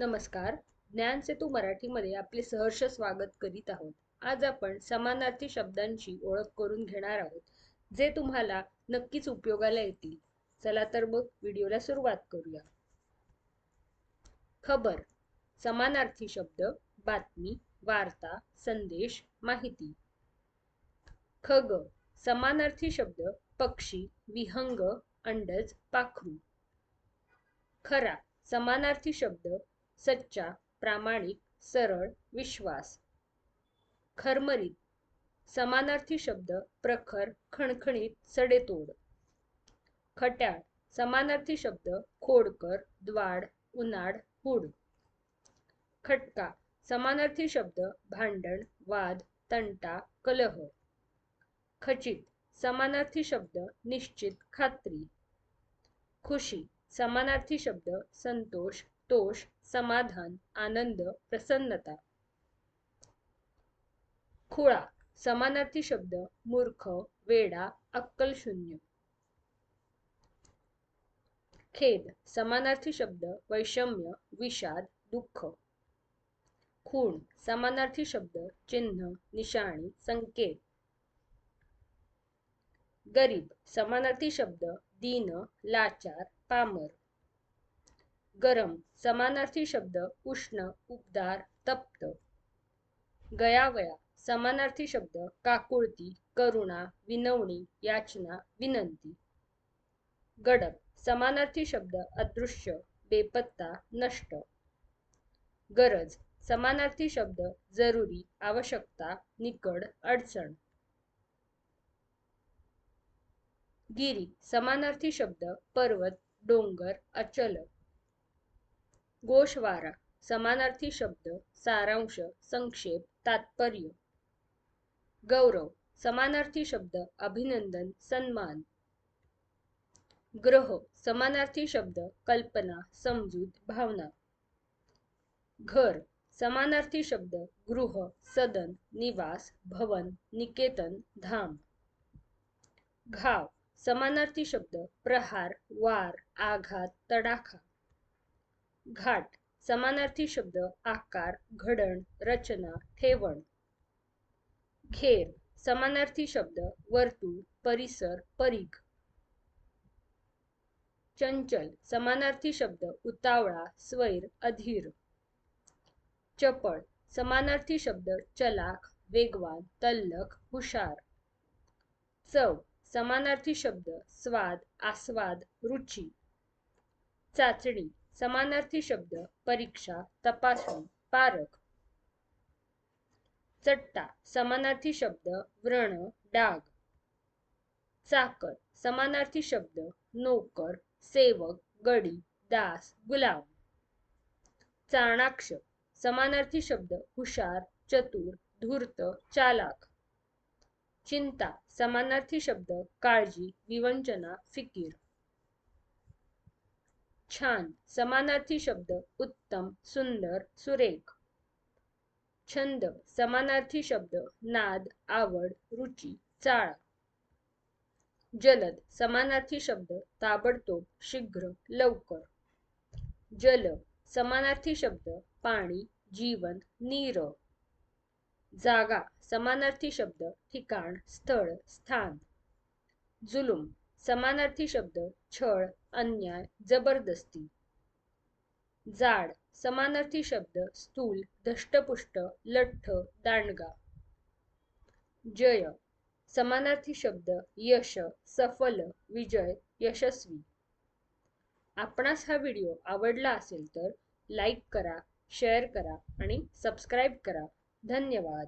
नमस्कार. ज्ञान सेतू मराठीमध्ये आपले सहर्ष स्वागत करीत आहोत. आज आपण समानार्थी शब्दांची ओळख करून घेणार आहोत जे तुम्हाला नक्कीच उपयोगाला येतील. चला तर मग व्हिडिओला सुरुवात करूया. खबर समानार्थी शब्द बातमी वार्ता संदेश माहिती. खग समानार्थी शब्द पक्षी विहंग अंडज पाखरू. खरा समानार्थी शब्द सच्चा प्रामाणिक सरळ विश्वास. खरमरीत. समानार्थी शब्द प्रखर खणखणीत सडेतोड. खट्याळ. समानार्थी शब्द खोडकर द्वाड उन्हाड हुड. खटका. समानार्थी शब्द भांडण वाद तंटा कलह. खचित. समानार्थी शब्द निश्चित खात्री. खुशी. समानार्थी शब्द संतोष तोष समाधान आनंद प्रसन्नता. खुळा समानार्थी शब्द मूर्ख वेडा अक्कल शून्य. खेद समानार्थी शब्द वैषम्य विषाद दुःख. खूण समानार्थी शब्द चिन्ह निशाणी संकेत. गरीब समानार्थी शब्द दीन लाचार पामर. गरम समानार्थी शब्द उष्ण उबदार तप्त. गयावया समानार्थी शब्द काकुळती करुणा विनवणी याचना विनंती. गडप समानार्थी शब्द अदृश्य बेपत्ता नष्ट. गरज समानार्थी शब्द जरुरी आवश्यकता निकड अडचण. गिरी समानार्थी शब्द पर्वत डोंगर अचल. गोषवारा समानार्थी शब्द सारांश संक्षेप तात्पर्य. गौरव समानार्थी शब्द अभिनंदन सन्मान. ग्रह समानार्थी शब्द कल्पना समजूत भावना. घर समानार्थी शब्द गृह सदन निवास भवन निकेतन धाम. घाव समानार्थी शब्द प्रहार वार आघात तडाखा. घाट समानार्थी शब्द आकार घडण रचना ठेवण. घेर समानार्थी शब्द वर्तुळ परिसर परीघ. चंचल समानार्थी शब्द उतावळा स्वैर अधीर. चपळ समानार्थी शब्द चलाख वेगवान तल्लख हुशार. चव समानार्थी शब्द स्वाद आस्वाद रुची. चाचणी समानार्थी शब्द परीक्षा तपासणी पारख. चट्टा समानार्थी शब्द व्रण डाग. चाकर समानार्थी शब्द नोकर सेवक गडी दास गुलाम. चाणाक्ष समानार्थी शब्द हुशार चतुर धूर्त चालाक. चिंता समानार्थी शब्द काळजी विवंचना फिकीर. छान. समानार्थी शब्द. उत्तम सुंदर सुरेख. छंद. समानार्थी शब्द. नाद आवड रुची चाळ. जलद. समानार्थी शब्द. ताबडतोब शीघ्र लवकर. जल. समानार्थी शब्द. पाणी जीवन नीर. जागा. समानार्थी शब्द. ठिकाण स्थळ स्थान. जुलूम. समानार्थी शब्द छळ अन्याय जबरदस्ती. जाड समानार्थी शब्द स्थूल धष्टपुष्ट लठ्ठ दांडगा. जय समानार्थी शब्द यश सफल विजय यशस्वी. आपणास हा व्हिडिओ आवडला असेल तर लाईक करा शेअर करा आणि सबस्क्राईब करा. धन्यवाद.